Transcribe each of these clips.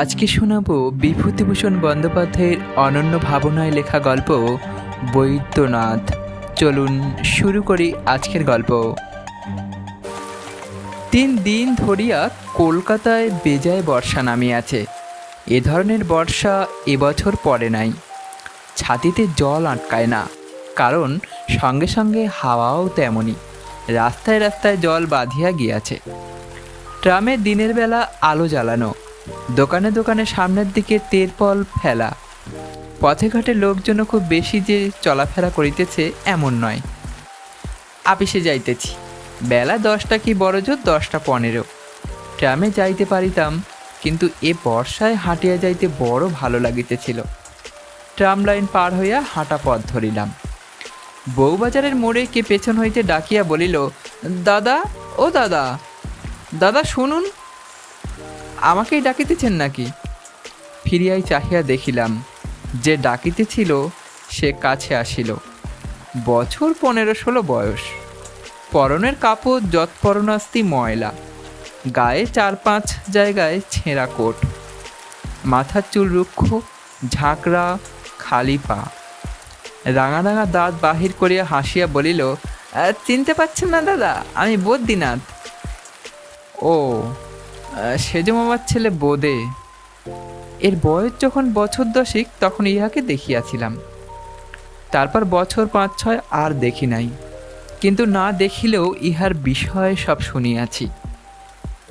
আজকে শোনাব বিভূতিভূষণ বন্দ্যোপাধ্যায়ের অনন্য ভাবনায় লেখা গল্প বৈদ্যনাথ। চলুন শুরু করি আজকের গল্প। তিন দিন ধরিয়া কলকাতায় বেজায় বর্ষা নামিয়াছে। এ ধরনের বর্ষা এবছর পড়ে নাই। ছাতিতে জল আটকায় না, কারণ সঙ্গে সঙ্গে হাওয়াও তেমনই। রাস্তায় রাস্তায় জল বাঁধিয়া গিয়াছে। ট্রামে দিনের বেলা আলো জ্বালানো দোকানে দোকানে সামনের দিকে তেরপল ফেলা। পথে ঘাটে লোকজন খুব বেশি যে চলাফেরা করিতেছে এমন নয়। আপিসে যাইতেছি। বেলা দশটা কি বড় জোর, দশটা পনেরো। ট্রামে যাইতে পারিতাম, কিন্তু এ বর্ষায় হাঁটিয়া যাইতে বড় ভালো লাগিতেছিল। ট্রাম লাইন পার হইয়া হাঁটা পথ ধরিলাম। বউবাজারের মোড়ে কে পেছন হইতে ডাকিয়া বলিল, দাদা, ও দাদা। দাদা, শুনুন আমাকেই ডাকিতেছেন নাকি? ফিরিয়াই চাহিয়া দেখিলাম যে ডাকিতেছিল সে কাছে আসিল। বছর পনেরো ষোলো বয়স। পরনের কাপড় যৎপরণাস্তি ময়লা। গায়ে চার পাঁচ জায়গায় ছেঁড়া কোট। মাথার চুল রুক্ষ ঝাঁকড়া খালি পা। রাঙা রাঙা দাঁত বাহির করিয়া হাসিয়া বলিল "আহ, চিনতে পারছেন না দাদা আমি বদ্রীনাথ। ও আহ, সেজো মামার ছেলে বোদে এর বয়স যখন বছর দশেক তখন ইহাকে দেখিয়াছিলাম। তারপর বছর পাঁচ ছয় আর দেখি নাই কিন্তু না দেখিলেও ইহার বিষয় সব শুনিয়াছি।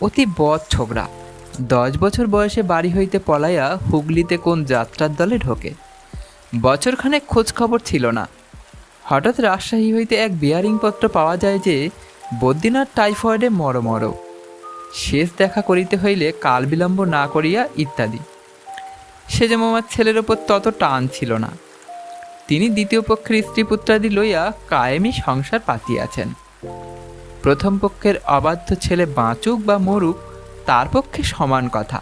অতি বদ ছোকরা দশ বছর বয়সে বাড়ি হইতে পলাইয়া হুগলিতে কোন যাত্রার দলে ঢোকে। বছরখানেক খোঁজ খবর ছিল না। হঠাৎ রাজশাহী হইতে এক বিয়ারিং পত্র পাওয়া যায় যে বদ্রীনাথ টাইফয়েডে মর মর শেষ দেখা করিতে হইলে কাল বিলম্ব না করিয়া ইত্যাদি। সে যেমন আমার ছেলের ওপর তত টান ছিল না। তিনি দ্বিতীয় পক্ষের স্ত্রী পুত্রাদি লইয়া কায়েমি সংসার পাতিয়াছেন। প্রথম পক্ষের অবাধ্য ছেলে বাঁচুক বা মরুক, তার পক্ষে সমান কথা।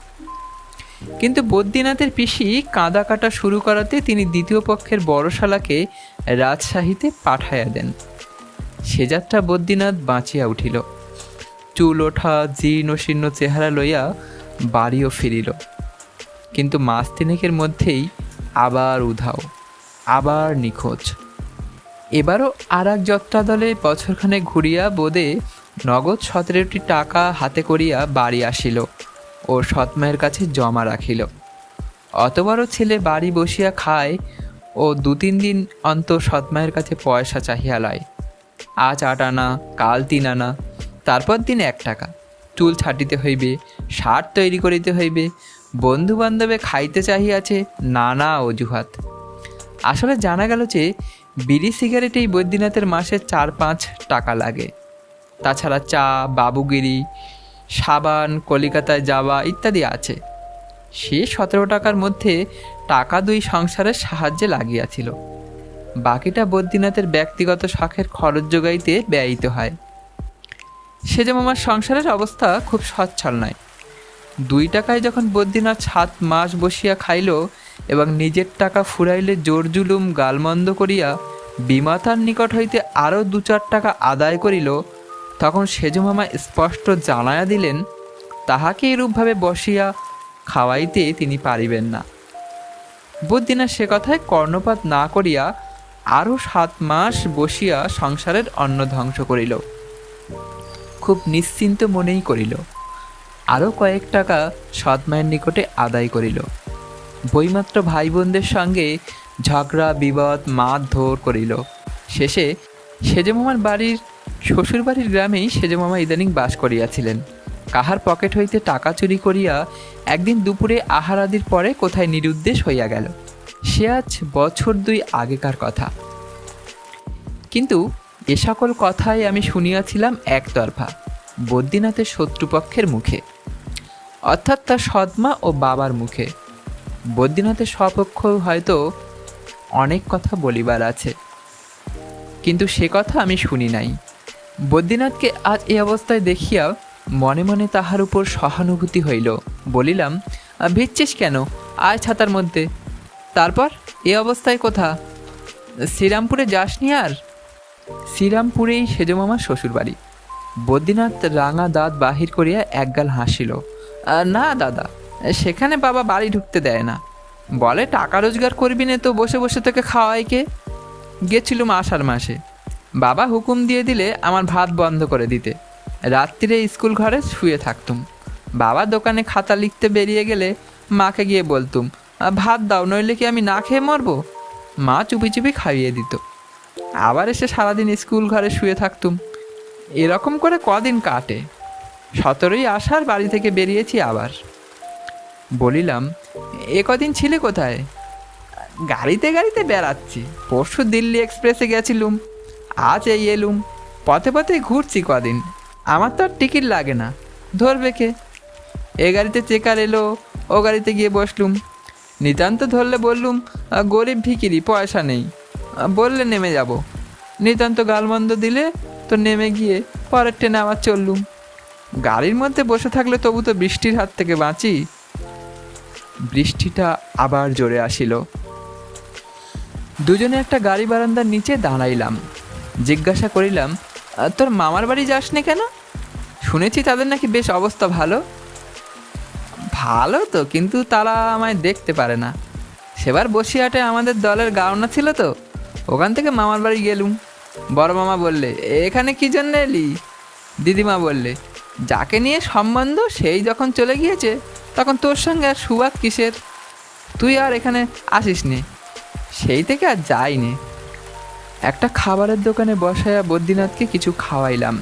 কিন্তু বদ্রীনাথের পিসি কাঁদা কাটা শুরু করাতে তিনি দ্বিতীয় পক্ষের বড়শালাকে রাজশাহীতে পাঠাইয়া দেন। সে যাত্রা বদ্রীনাথ বাঁচিয়া উঠিল। চুল ওঠা জীর্ণ, শীর্ণ চেহারা লইয়া বাড়িও ফিরিল। কিন্তু মাস তিনেকের মধ্যেই আবার উধাও, আবার নিখোঁজ। এবারও আর এক যাত্রা দলে বছরখানে ঘুরিয়া বোধে নগদ সতেরোটি টাকা হাতে করিয়া বাড়ি আসিল ও সৎমায়ের কাছে জমা রাখিল। অত বড় ছেলে বাড়ি বসিয়া খায় ও দু তিন দিন অন্তর সৎমায়ের কাছে পয়সা চাহিয়া লয়। আজ আট আনা, কাল তিন আনা তারপর দিন এক টাকা। চুল ছাটিতে হইবে, শার্ট তৈরি করিতে হইবে বন্ধু বান্ধবে খাইতে চাহিয়াছে নানা অজুহাত। আসলে জানা গেল যে, বিড়ি সিগারেটেই বৈদ্যনাথের মাসে চার পাঁচ টাকা লাগে। তাছাড়া চা, বাবুগিরি, সাবান, কলিকাতায় যাওয়া ইত্যাদি আছে। সে সতেরো টাকার মধ্যে টাকা দুই সংসারের সাহায্যে লাগিয়াছিল। বাকিটা বদ্রীনাথের ব্যক্তিগত শখের খরচ যোগাইতে ব্যয়িত হয়। সে যেমন আমার সংসারের অবস্থা খুব সচ্ছল নয়। দুই টাকায় যখন বদ্রীনাথ সাত মাস বসিয়া খাইল এবং নিজের টাকা ফুরাইলে জোর জুলুম গালমন্দ করিয়া বিমাতার নিকট হইতে আরও দু চার টাকা আদায় করিল, তখন সেজমামা স্পষ্ট জানাইয়া দিলেন, তাহাকে এরূপভাবে বসিয়া খাওয়াইতে তিনি পারিবেন না। বদ্রীনাথ সে কথায় কর্ণপাত না করিয়া আরও সাত মাস বসিয়া সংসারের অন্ন ধ্বংস করিল। খুব নিশ্চিন্ত মনেই করিল। আরও কয়েক টাকা সৎমায়ের নিকটে আদায় করিল। বইমাত্র ভাই বোনদের সঙ্গে ঝগড়া, বিবাদ, মারধর করিল। শেষে সেজমামার বাড়ির, শ্বশুরবাড়ির গ্রামেই সেজমামা ইদানিং বাস করিয়াছিলেন। কাহার পকেট হইতে টাকা চুরি করিয়া একদিন দুপুরে আহার আদির পরে কোথায় নিরুদ্দেশ হইয়া গেল। সে আজ বছর দুই আগেকার কথা। কিন্তু এ সকল কথাই আমি শুনিয়াছিলাম একতরফা বদ্রীনাথের শত্রুপক্ষের মুখে অর্থাৎ তার সৎমা ও বাবার মুখে। বদ্রীনাথের স্বপক্ষ হয়তো অনেক কথা বলিবার আছে কিন্তু সে কথা আমি শুনি নাই। বদ্রীনাথকে আজ এই অবস্থায় দেখিয়া মনে মনে তাহার উপর সহানুভূতি হইল বলিলাম "আহ, ভিজছিস কেন? আয় ছাতার মধ্যে। তারপর? এ অবস্থায় কোথা? শ্রীরামপুরে যাসনি আর? শ্রীরামপুরেই সেজমামার শ্বশুরবাড়ি। বদ্রীনাথ রাঙা দাঁত বাহির করিয়া একগাল হাসিল "আহ, না দাদা সেখানে বাবা বাড়ি ঢুকতে দেয় না। বলে টাকা রোজগার করবি না তো বসে বসে তোকে খাওয়াই কে? গেছিলুম আষাঢ় মাসে। বাবা হুকুম দিয়ে দিলে আমার ভাত বন্ধ করে দিতে। রাত্রিরে স্কুল ঘরে শুয়ে থাকতুম। বাবা দোকানে খাতা লিখতে বেরিয়ে গেলে মাকে গিয়ে বলতুম ভাত দাও নইলে কি আমি না খেয়ে মরবো? মা চুপি চুপি খাইয়ে দিত। আবার এসে সারাদিন স্কুল ঘরে শুয়ে থাকতুম। এরকম করে কদিন কাটে। সতেরোই আসার বাড়ি থেকে বেরিয়েছি আবার। বলিলাম এ কদিন ছিলে কোথায়? গাড়িতে গাড়িতে বেড়াচ্ছি। পরশু দিল্লি এক্সপ্রেসে গেছিলুম। আজ এই এলুম। পথে পথে ঘুরছি কদিন। আমার তো আর টিকিট লাগে না। ধরবে কে? এ গাড়িতে চেকার এলো ও গাড়িতে গিয়ে বসলুম। নিতান্ত ধরলে বললুম "আ, গরিব ভিকিরি পয়সা নেই। বললে নেমে যাব। নিতান্ত গালমন্দ দিলে তো নেমে গিয়ে পরের ট্রেনে আবার চললুম। গাড়ির মধ্যে বসে থাকলে তবু তো বৃষ্টির হাত থেকে বাঁচি। বৃষ্টিটা আবার জোরে আসিল। দুজনে একটা গাড়ি বারান্দার নিচে দাঁড়াইলাম। জিজ্ঞাসা করিলাম, তোর মামার বাড়ি যাস যাসনি কেন? শুনেছি তাদের নাকি বেশ অবস্থা ভালো। ভালো তো, কিন্তু তারা আমায় দেখতে পারে না। সেবার বসিয়াটে আমাদের দলের গাওনা ছিল তো। ওখান থেকে মামার বাড়ি গেলুম। বড় মামা বললে, এখানে কি জন্য এলি? দিদিমা বললে, যাকে নিয়ে সম্বন্ধ সেই যখন চলে গিয়েছে, তখন তোর সঙ্গে আর সুবাদ কিসের? তুই আর এখানে আসিস নি সেই থেকে আর যাইনি। একটা খাবারের দোকানে বসায়া বদ্রীনাথকে কিছু খাওয়াইলাম।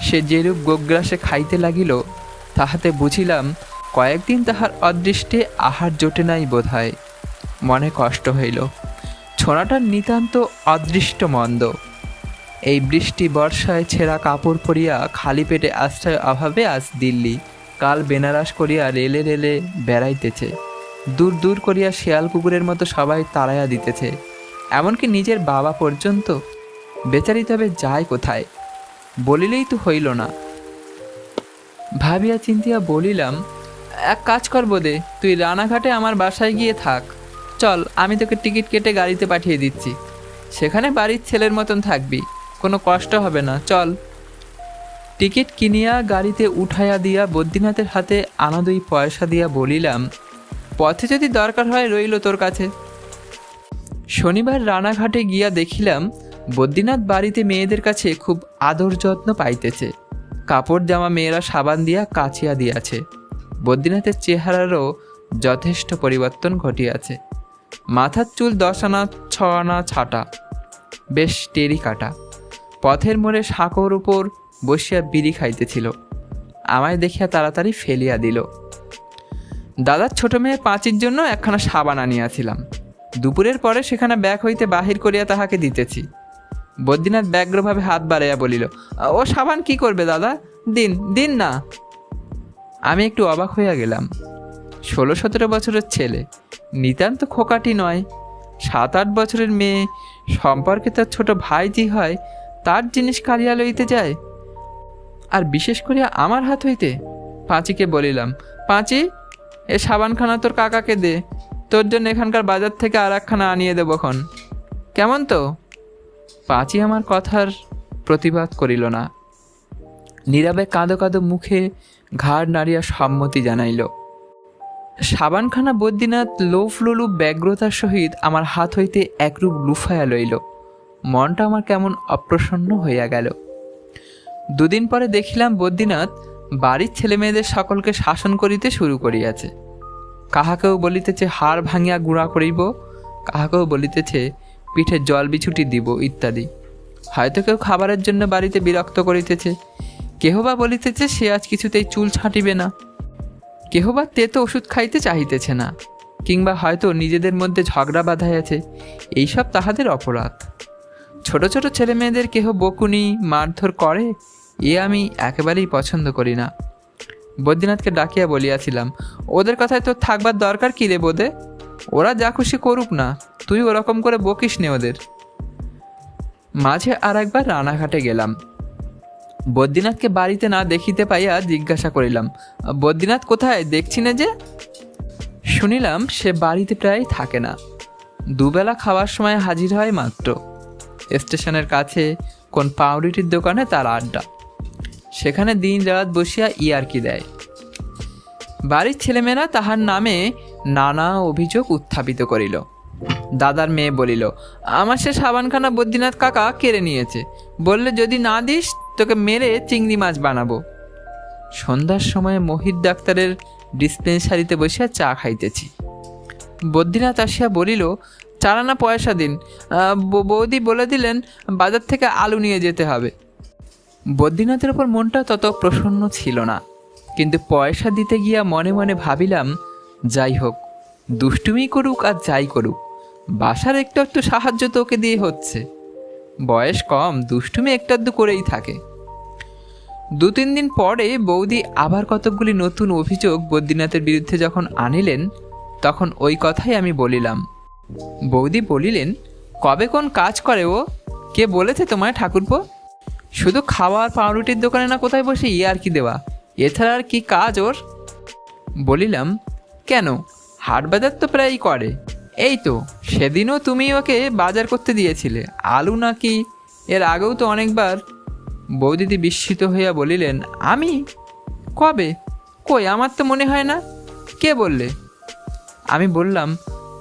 সে যেরূপ গোগ্রাসে খাইতে লাগিল, তাহাতে বুঝিলাম কয়েকদিন তাহার অদৃষ্টে আহার জোটে নাই বোধ হয় মনে কষ্ট হইল। ছোনাটার নিতান্ত অদৃষ্ট মন্দ এই বৃষ্টি বর্ষায় ছেঁড়া কাপড় পরিয়া খালি পেটে আশ্রয় অভাবে আজ দিল্লি। কাল বেনারস করিয়া রেলে রেলে বেড়াইতেছে। দূর দূর করিয়া শেয়াল কুকুরের মতো সবাই তাড়াইয়া দিতেছে। এমনকি নিজের বাবা পর্যন্ত। বেচারি তবে যায় কোথায়? বলিলেই তো হইল না। ভাবিয়া চিন্তিয়া বলিলাম, এক কাজ করব দে, তুই রানাঘাটে আমার বাসায় গিয়ে থাক। চল, আমি তোকে টিকিট কেটে গাড়িতে পাঠিয়ে দিচ্ছি। সেখানে বাড়ির ছেলের মতন থাকবি, কোনো কষ্ট হবে না, চল। টিকিট কিনিয়া গাড়িতে উঠাইয়া দিয়া বদ্রীনাথের হাতে আনা দুই পয়সা দিয়া বলিলাম, পথে যদি দরকার হয় রইল তোর কাছে। শনিবার রানাঘাটে গিয়া দেখিলাম, বদ্রীনাথ বাড়িতে মেয়েদের কাছে খুব আদর যত্ন পাইতেছে। কাপড় জামা মেয়েরা সাবান দিয়া কাচিয়া দিয়াছে। বদ্রীনাথের চেহারারও যথেষ্ট পরিবর্তন ঘটিয়াছে। মাথার চুল দশ আনা ছ আনা ছাটা। বেশ টেরি কাটা। পথের মোড়ে সাঁকোর উপর বসিয়া বিড়ি খাইতেছিল। আমায় দেখিয়া তাড়াতাড়ি ফেলিয়া দিল। দাদার ছোট মেয়ে পাঁচির জন্য একখানা সাবান আনিয়াছিলাম। দুপুরের পরে সেখানে ব্যাগ হইতে বাহির করিয়া তাহাকে দিতেছি। বদ্রীনাথ ব্যগ্রভাবে হাত বাড়াইয়া বলিল, ও সাবান কি করবে দাদা? দিন দিন না। আমি একটু অবাক হইয়া গেলাম। ষোলো সতেরো বছরের ছেলে। নিতান্ত খোকাটি নয়। সাত আট বছরের মেয়ে, সম্পর্কে তার ছোট ভাইজি হয়, তার জিনিস কালিয়া লইতে যায়। আর বিশেষ করিয়া আমার হাত হইতে? পাঁচিকে বলিলাম, পাঁচি, এ সাবানখানা তোর কাকাকে দে। তোর জন্য এখানকার বাজার থেকে আর একখানা আনিয়ে দেবো খন কেমন তো? পাঁচি আমার কথার প্রতিবাদ করিল না। নীরবে কাঁদো কাঁদো মুখে ঘাড় নাড়িয়া সম্মতি জানাইল। সাবানখানা বদ্রীনাথ লোফ লোলুপ ব্যগ্রতার সহিত আমার হাত হইতে একরূপ লুফাইয়া লইল। মনটা আমার কেমন অপ্রসন্ন হইয়া গেল। দুদিন পরে দেখিলাম বদ্রীনাথ বাড়ির ছেলেমেয়েদের সকলকে শাসন করিতে শুরু করিয়াছে। কাহাকেও বলিতেছে, হাড় ভাঙিয়া গুঁড়া করিব, কাহাকেও বলিতেছে, পিঠে জল বিছুটি দিব, ইত্যাদি। হয়তো কেউ খাবারের জন্য বাড়িতে বিরক্ত করিতেছে। কেহ বা বলিতেছে, সে আজ কিছুতেই চুল ছাঁটিবে না। কেহ বা তেতো ওষুধ খাইতে চাহিতেছে না, কিংবা হয়তো নিজেদের মধ্যে ঝগড়া বাঁধাইয়াছে এইসব তাহাদের অপরাধ। ছোট ছোট ছেলে মেয়েদের কেহ বকুনি, মারধর করে, এ আমি একেবারেই পছন্দ করি না। বদ্রীনাথকে ডাকিয়া বলিয়াছিলাম, ওদের কথায় তোর থাকবার দরকার কী রে বোধে ওরা যা খুশি করুক না, তুই ওরকম করে বকিস নে ওদের। মাঝে আর একবার রানাঘাটে গেলাম। বদ্রীনাথকে বাড়িতে না দেখিতে পাইয়া জিজ্ঞাসা করিলাম, বদ্রীনাথ কোথায়? দেখছি না যে? শুনিলাম সে বাড়িতে প্রায় থাকে না। দুবেলা খাওয়ার সময় হাজির হয় মাত্র। স্টেশনের কাছে কোন পাউরুটির দোকানে তার আড্ডা। সেখানে দিন রাত বসিয়া ইয়ারকি দেয়। বাড়ির ছেলেমেয়েরা তাহার নামে নানা অভিযোগ উত্থাপিত করিল। দাদার মেয়ে বলিল, আমার সে সাবানখানা বদ্রীনাথ কাকা কেড়ে নিয়েছে। বললে যদি না দিস তোকে মেরে চিংড়ি মাছ বানাবো। সন্ধ্যার সময় মহিত ডাক্তারের ডিসপেন্সারিতে বসিয়া চা খাইতেছি। বদ্রীনাথ আসিয়া বলিল চারানা পয়সা দিন। বৌদি বলে দিলেন, বাজার থেকে আলু নিয়ে যেতে হবে। বদ্রীনাথের ওপর মনটা তত প্রসন্ন ছিল না। কিন্তু পয়সা দিতে গিয়া মনে মনে ভাবিলাম, যাই হোক, দুষ্টুমি করুক আর যাই করুক, বাসার একটু একটু সাহায্য তোকে দিয়ে হচ্ছে। বয়স কম, দুষ্টুমি একটু আধটু করেই থাকে। দু তিন দিন পরে বৌদি আবার কতকগুলি নতুন অভিযোগ বদ্রীনাথের বিরুদ্ধে যখন আনিলেন, তখন ওই কথাই আমি বলিলাম। বৌদি বলিলেন, কবে কোন কাজ করে ও? কে বলেছে তোমায়, ঠাকুরপো? শুধু খাওয়ার পাউরুটির দোকানে না কোথায় বসে ইয়ে আর কি দেওয়া? এছাড়া আর কি কাজ ওর? বলিলাম, কেন? হাট বাজার তো প্রায়ই করে। এই তো, সেদিনও তুমি ওকে বাজার করতে দিয়েছিলে। আলু নাকি? এর আগেও তো অনেকবার বৌদিদি বিস্মিত হইয়া বলিলেন, আমি? কবে? কই? আমার তো মনে হয় না। কে বললে? আমি বললাম,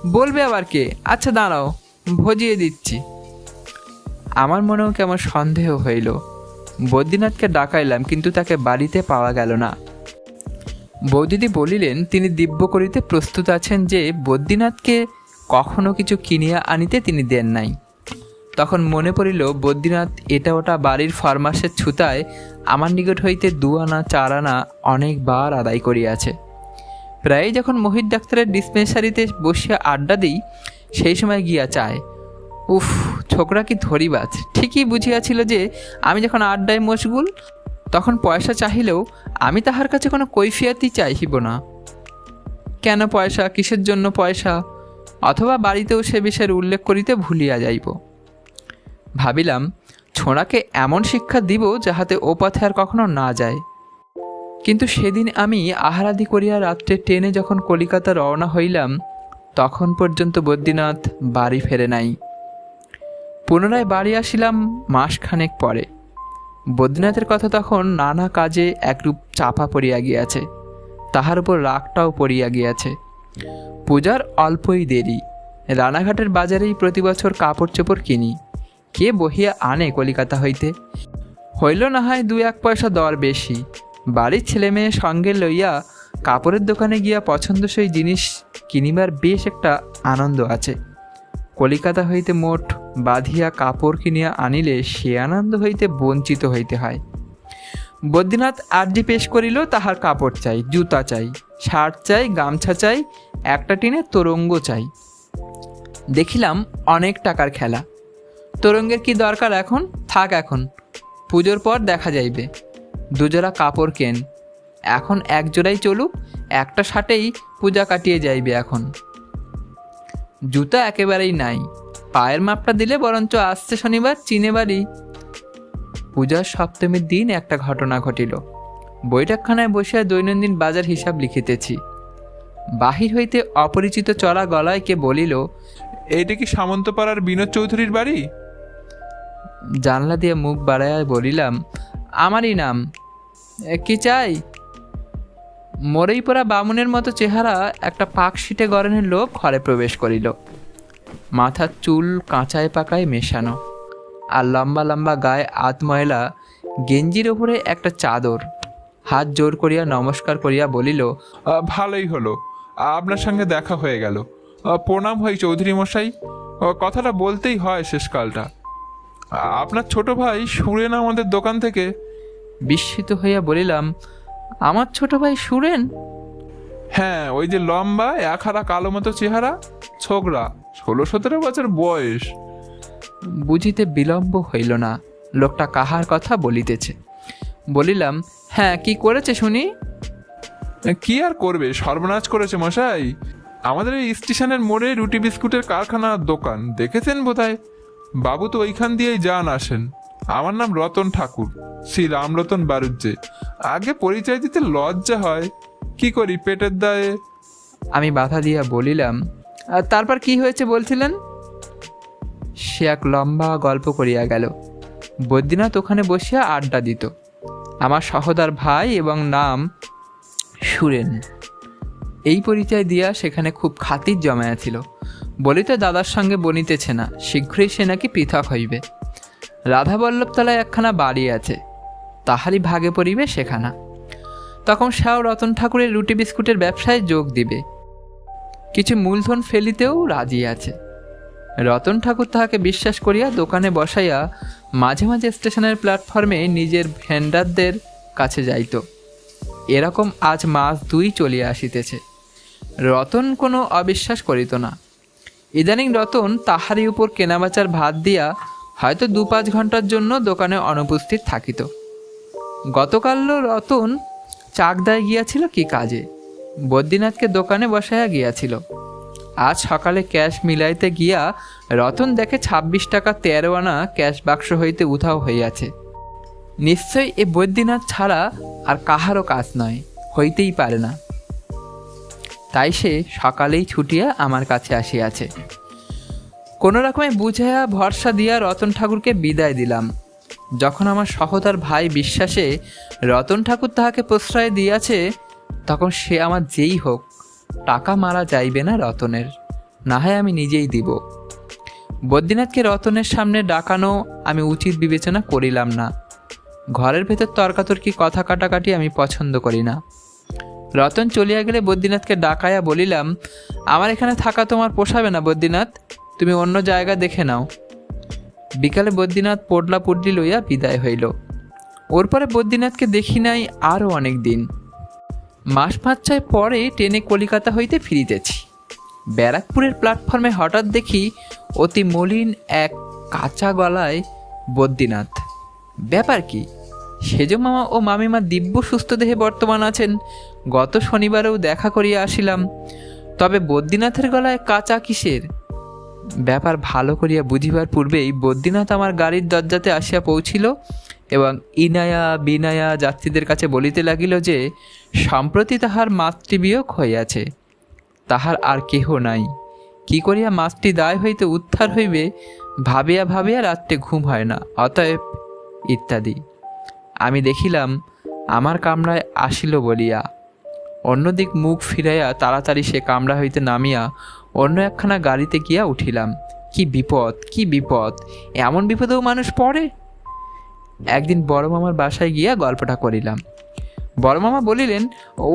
বলবে আবার কে? আচ্ছা দাঁড়াও, ভজিয়ে দিচ্ছি। আমার মনেও কেমন সন্দেহ হইল। বদ্রীনাথকে ডাকাইলাম, কিন্তু তাকে বাড়িতে পাওয়া গেল না। বৌদিদি বলিলেন, তিনি দিব্য করিতে প্রস্তুত আছেন যে, বদ্রীনাথকে কখনো কিছু কিনিয়া আনিতে তিনি দেন নাই। তখন মনে পড়িল, বদ্রীনাথ, এটা ওটা বাড়ির ফার্মাসের ছুতায় আমার নিকট হইতে দু আনা, চার আনা অনেকবার আদায় করিয়াছে। প্রায়ই যখন মহিত ডাক্তারের ডিসপেন্সারিতে বসিয়া আড্ডা দিই, সেই সময় গিয়া চায়, উফ, ছোকরা কি ধরিবাজ? ঠিকই বুঝিয়াছিল যে, আমি যখন আড্ডায় মশগুল, তখন পয়সা চাহিলেও আমি তাহার কাছে কোনো কৈফিয়াতই চাইব না। কেন পয়সা? কিসের জন্য পয়সা? অথবা বাড়িতেও সে বিষয়ের উল্লেখ করিতে ভুলিয়া যাইব। ভাবিলাম, ছোঁড়াকে এমন শিক্ষা দিব যাহাতে ও পথে আর কখনো না যায়। কিন্তু সেদিন আমি আহারাদি করিয়া রাত্রে ট্রেনে যখন কলিকাতা রওনা হইলাম, তখন পর্যন্ত বদ্রীনাথ বাড়ি ফেরে নাই। পুনরায় বাড়ি আসিলাম মাসখানেক পরে। বদ্রীনাথের কথা তখন নানা কাজে একরূপ চাপা পড়িয়া গিয়াছে, তাহার উপর রাগটাও পড়িয়া গিয়াছে। পূজার অল্পই দেরি, রানাঘাটের বাজারেই প্রতি বছর কাপড় চোপড় কিনি। কে বহিয়া আনে কলিকাতা হইতে? হইল না হয় দু এক পয়সা দর বেশি। বাড়ির ছেলে মেয়ে সঙ্গে লইয়া কাপড়ের দোকানে গিয়া পছন্দসই জিনিস কিনিবার বেশ একটা আনন্দ আছে। কলিকাতা হইতে মোট বাঁধিয়া কাপড় কিনিয়া আনিলে সে আনন্দ হইতে বঞ্চিত হইতে হয়। বদ্রীনাথ আর্জি পেশ করিল, তাহার কাপড় চাই, জুতা চাই, শার্ট চাই, গামছা চাই, একটা টিনে তোরঙ্গ চাই। দেখিলাম অনেক টাকার খেলা। তোরঙ্গের কি দরকার এখন? থাক এখন। পুজোর পর দেখা যাইবে। দুজোড়া কাপড় কেন? এখন এক জোড়াই চলুক, একটা শার্টেই পূজা কাটিয়ে যাইবে এখন। জুতা একেবারেই নাই। পায়ের মাপটা দিলে বরঞ্চ আসছে শনিবার চিনে বাড়ি পূজার সপ্তমীর দিন একটা ঘটনা ঘটিল। বৈঠকখানায় বসিয়া দৈনন্দিন বাজার হিসাব লিখিতেছি। বাহির হইতে অপরিচিত চড়া গলায় কে বলিল, এইটা কি সামন্তপাড়ার বিনোদ চৌধুরীর বাড়ি? জানলা দিয়ে মুখ বাড়াইয়া বলিলাম, আমারই নাম। কি চাই? মরেই পড়া বামুনের মতো চেহারা একটা পাক শিটে গরনের লোক ঘরে প্রবেশ করিল। মাথার চুল কাঁচায় পাকায় মেশানো আর লম্বা লম্বা গায়ে আত ময়লা গেঞ্জির ওপরে একটা চাদর। হাত জোর করিয়া নমস্কার করিয়া বলিল ভালোই হলো। আপনার সঙ্গে দেখা হয়ে গেল। প্রণাম হয় চৌধুরী মশাই। কথাটা বলতেই হয় শেষকালটা। আপনার ছোট ভাই সুরেন আমাদের দোকান থেকে? বিস্মিত হইয়া বলিলাম আমার ছোট ভাই সুরেন? হ্যাঁ ওই যে লম্বা এক হারা কালো মতো চেহারা ছোকরা ষোলো সতেরো বছর বয়স। বুঝিতে বিলম্ব হইল না লোকটা কাহার কথা বলিতেছে। বলিলাম হ্যাঁ কি করেছে শুনি? কি আর করবে সর্বনাশ করেছে মশাই। আমাদের এই স্টেশনের মোড়ে রুটি বিস্কুটের কারখানার দোকান দেখেছেন বোধহয়? বাবু তো ওইখান দিয়েই যান আসেন। আমার নাম রতন ঠাকুর, শ্রী রামরতন বারুজ্জে আগে পরিচয় দিতে লজ্জা হয়। কি করি পেটের দায়ে? আমি বাধা দিয়া বলিলাম, "আর তারপর কি হয়েছে বলছিলেন? সে এক লম্বা গল্প করিয়া গেল। বদ্রীনাথ ওখানে বসিয়া আড্ডা দিত। আমার সহদার ভাই এবং নাম সুরেন। এই পরিচয় দিয়া সেখানে খুব খাতির জমায়াছিল বলিতে দাদার সঙ্গে বনিতেছে না, শীঘ্রই সে নাকি পৃথক হইবে। রাধাবল্লভতলায় একখানা বাড়ি আছে, তাহারই ভাগে পড়িবে সেখানা। তখন সেও রতন ঠাকুরের রুটি বিস্কুটের ব্যবসায় যোগ দিবে। কিছু মূলধন ফেলিতেও রাজি আছে। রতন ঠাকুর তাহাকে বিশ্বাস করিয়া দোকানে বসাইয়া মাঝে মাঝে স্টেশনের প্ল্যাটফর্মে নিজের ভেন্ডারদের কাছে যাইত। এরকম আজ মাস দুই চলিয়া আসিতেছে। রতন কোনো অবিশ্বাস করিত না। ইদানিং রতন তাহারই উপর কেনাবেচার ভাত দিয়া হয়তো দু পাঁচ ঘণ্টার জন্য দোকানে অনুপস্থিত থাকিত। গতকাল রতন চাকদায় গিয়াছিল কি কাজে? বদ্রীনাথকে দোকানে বসাইয়া গিয়াছিল। আজ সকালে ক্যাশ মিলাইতে গিয়া রতন দেখে ছাব্বিশ টাকা তেরো আনা ক্যাশ বাক্স হইতে উধাও হইয়াছে। নিশ্চয়ই এ বৈদ্যনাথ ছাড়া আর কাহারও কাজ নয়, হইতেই পারে না। তাই সে সকালেই ছুটিয়া আমার কাছে আসিয়াছে। কোনো রকমে বুঝাইয়া ভরসা দিয়া রতন ঠাকুরকে বিদায় দিলাম। যখন আমার সহতার ভাই বিশ্বাসে রতন ঠাকুর তাহাকে প্রশ্রয় দিয়াছে, তখন সে আমার যেই হোক, টাকা মারা যাইবে না রতনের না হয় আমি নিজেই দিব। বদ্রীনাথকে রতনের সামনে ডাকানো আমি উচিত বিবেচনা করিলাম না। ঘরের ভেতর তর্কাতর্কি, কথা কাটাকাটি আমি পছন্দ করি না। রতন চলিয়া গেলে বদ্রীনাথকে ডাকাইয়া বলিলাম, আমার এখানে থাকা তোমার পোষাবে না বদ্রীনাথ, তুমি অন্য জায়গা দেখে নাও। বিকালে বদ্রীনাথ পোডলা পুডলি লইয়া বিদায় হইল। ওর পরে বদ্রীনাথকে দেখি নাই আরও অনেক দিন। মাস পাঁচ ছয় পরে ট্রেনে কলিকাতা হইতে ফিরিতেছি। ব্যারাকপুরের প্ল্যাটফর্মে হঠাৎ দেখি অতি মলিন এক কাঁচা গলায় বদ্রীনাথ। ব্যাপার কি? সেজ মামা ও মামিমা দিব্য সুস্থ দেহে বর্তমান আছেন গত শনিবারেও দেখা করিয়া আসিলাম, তবে বদ্রীনাথের গলায় কাঁচা কিসের? ব্যাপার ভালো করিয়া বুঝিবার পূর্বেই বদ্রীনাথ আমার গাড়ির দরজাতে আসিয়া পৌঁছিল এবং ইনায়া বিনায়া যাত্রীদের কাছে বলিতে লাগিল যে, সম্প্রতি তাহার মাতৃবিয়োগ হইয়াছে। তাহার আর কেহ নাই। কি করিয়া মাছটি দায় হইতে উদ্ধার হইবে, ভাবিয়া ভাবিয়া রাত্রে ঘুম হয় না, অতএব ইত্যাদি। আমি দেখিলাম, আমার কামরায় আসিল বলিয়া অন্যদিক মুখ ফিরাইয়া তাড়াতাড়ি সে কামরা হইতে নামিয়া অন্য একখানা গাড়িতে গিয়া উঠিলাম। কি বিপদ কি বিপদ? এমন বিপদেও মানুষ পড়ে? একদিন বড় মামার বাসায় গিয়া গল্পটা করিলাম। বড় মামা বলিলেন,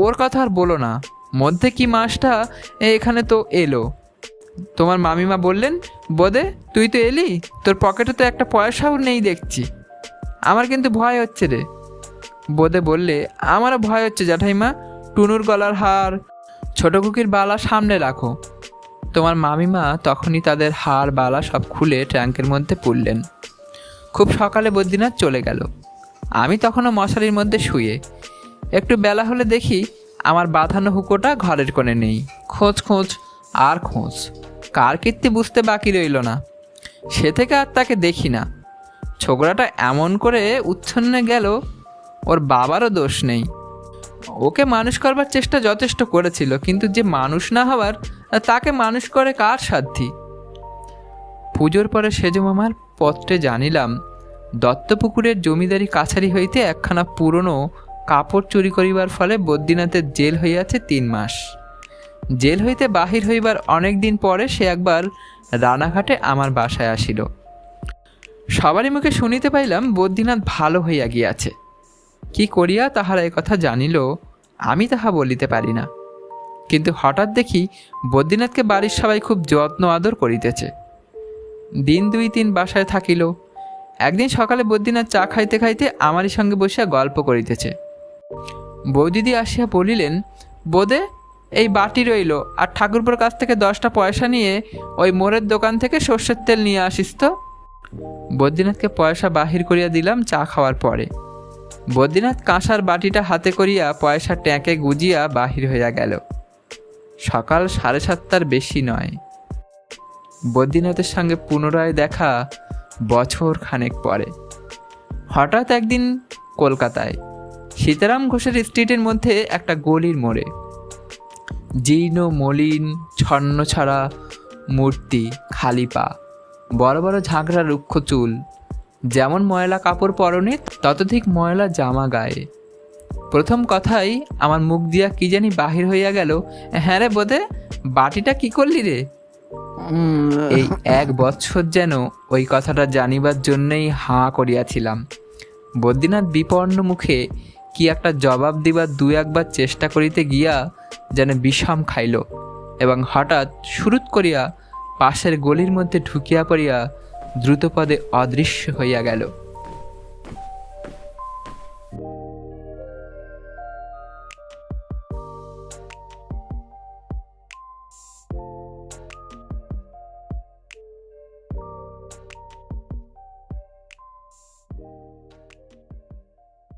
ওর কথা আর বলো না, মধ্যে কি মাসটা এখানে তো এলো? তোমার মামিমা বললেন বোধে তুই তো এলি, তোর পকেটে তো একটা পয়সাও নেই দেখছি। আমার কিন্তু ভয় হচ্ছে রে। বোধে বললে, আমারও ভয় হচ্ছে জ্যাঠাইমা টুনুর গলার হার, ছোট কুকির বালা সামনে রাখো। তোমার মামিমা তখনই তাদের হার, বালা সব খুলে ট্যাঙ্কের মধ্যে পুরলেন খুব সকালে বদ্রীনাথ চলে গেল। আমি তখনও মশারির মধ্যে শুয়ে। একটু বেলা হলে দেখি আমার বাঁধানো হুকোটা ঘরের কোণে নেই। খোঁজ খোঁজ, আর খোঁজ। কার কীর্তি বুঝতে বাকি রইল না। সে থেকে আর তাকে দেখি না। ছোকরাটা এমন করে উচ্ছন্নে গেল, ওর বাবারও দোষ নেই। ওকে মানুষ করবার চেষ্টা যথেষ্ট করেছিল, কিন্তু যে মানুষ না হওয়ার তাকে মানুষ করে কার সাধ্যি পুজোর পরে সেজ মামার পত্রে জানিলাম, দত্তপুকুরের জমিদারি কাছারি হইতে একখানা পুরনো কাপড় চুরি করিবার ফলে বদ্রীনাথের জেল হইয়াছে তিন মাস। জেল হইতে বাহির হইবার অনেক দিন পরে সে একবার রানাঘাটে আমার বাসায় আসিল। সবারই মুখে শুনিতে পাইলাম বদ্রীনাথ ভালো হইয়া গিয়াছে। কি করিয়া তাহারা কথা জানিল, আমি তাহা বলিতে পারি না। কিন্তু হঠাৎ দেখি বদ্রীনাথকে বাড়ির সবাই খুব যত্ন আদর করিতেছে। দিন দুই তিন বাসায় থাকিল। একদিন সকালে বদ্রীনাথ চা খাইতে খাইতে আমারই সঙ্গে বসিয়া গল্প করিতেছে। বৌদিদি আসিয়া বলিলেন, বোদে, এই বাটি রইল, আর ঠাকুরপুর কাছ থেকে দশটা পয়সা নিয়ে ওই মোড়ের দোকান থেকে সর্ষের তেল নিয়ে আসিস তো? বদ্রীনাথকে পয়সা বাহির করিয়া দিলাম চা খাওয়ার পরে। বদ্রীনাথ কাঁসার বাটিটা হাতে করিয়া পয়সা ট্যাঁকে গুজিয়া বাহির হইয়া গেল। সকাল সাড়ে সাতটার বেশি নয়। বদ্রীনাথের সঙ্গে পুনরায় দেখা বছর খানেক পরে। হঠাৎ একদিন কলকাতায় সীতারাম ঘোষের স্ট্রিটের মধ্যে একটা গলির মোড়ে জীর্ণ, মলিন, ছন্ন ছাড়া মূর্তি খালি পা, বড় বড় ঝাঁকড়া রুক্ষ চুল যেমন ময়লা কাপড় পরনে ততধিক ময়লা জামা গায়ে। প্রথম কথাই আমার মুখ দিয়া কি জানি বাহির হইয়া গেল। হ্যাঁ রে বোধে বাটিটা কি করলি রে? এই এক বৎসর যেন ওই কথাটা জানিবার জন্যই হাঁ করিয়াছিলাম। বদ্রীনাথ বিপন্ন মুখে কি একটা জবাব দিবার দু একবার চেষ্টা করিতে গিয়া যেন বিষম খাইল এবং হঠাৎ শুরুত করিয়া পাশের গলির মধ্যে ঢুকিয়া পড়িয়া দ্রুতপদে অদৃশ্য হইয়া গেল।